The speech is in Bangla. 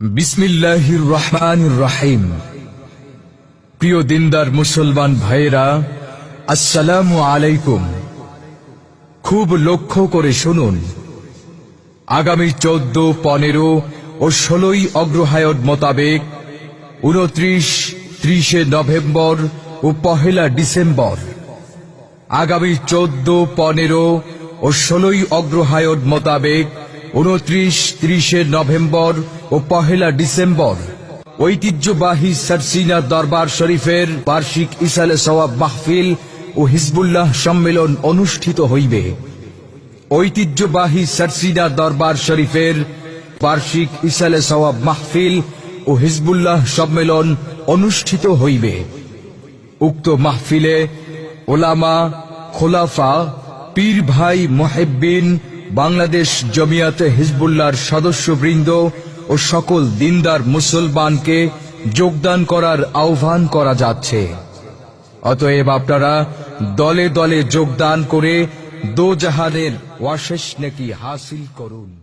বিসমিল্লাহির রহমানির রহিম। প্রিয় দিনদার মুসলমান ভাইরা আসসালামু আলাইকুম। খুব লক্ষ্য করে শুনুন, আগামী চোদ্দ, পনেরো ও ষোলোই অগ্রহায়ণ মোতাবেক উনত্রিশ, ত্রিশে নভেম্বর ও পহেলা ডিসেম্বর। আগামী চোদ্দ, পনেরো ও ষোলোই অগ্রহায়ণ মোতাবেক উনত্রিশ, ত্রিশে নভেম্বর ও পহেলা ডিসেম্বর। ঐতিহ্যবাহী সারসিনা দরবার শরীফের বার্ষিক ইসালে সওয়াব মাহফিল ও হিজবুল্লাহ সম্মেলন অনুষ্ঠিত হইবে। ঐতিহ্যবাহী সারসিনা দরবার শরীফের বার্ষিক ইসালে সওয়াব মাহফিল ও হিজবুল্লাহ সম্মেলন অনুষ্ঠিত হইবে। উক্ত মাহফিলে ওলামা, খোলাফা পীর ভাই মোহেব্বিন বাংলাদেশ জমিয়াতে হিজবুল্লাহর সদস্যবৃন্দ ও সকল দিনদার মুসলমানকে যোগদান করার আহ্বান করা যাচ্ছে। অতএব আপনারা দলে দলে যোগদান করে দোজাহানের ওয়াশেষ নাকি হাসিল করুন।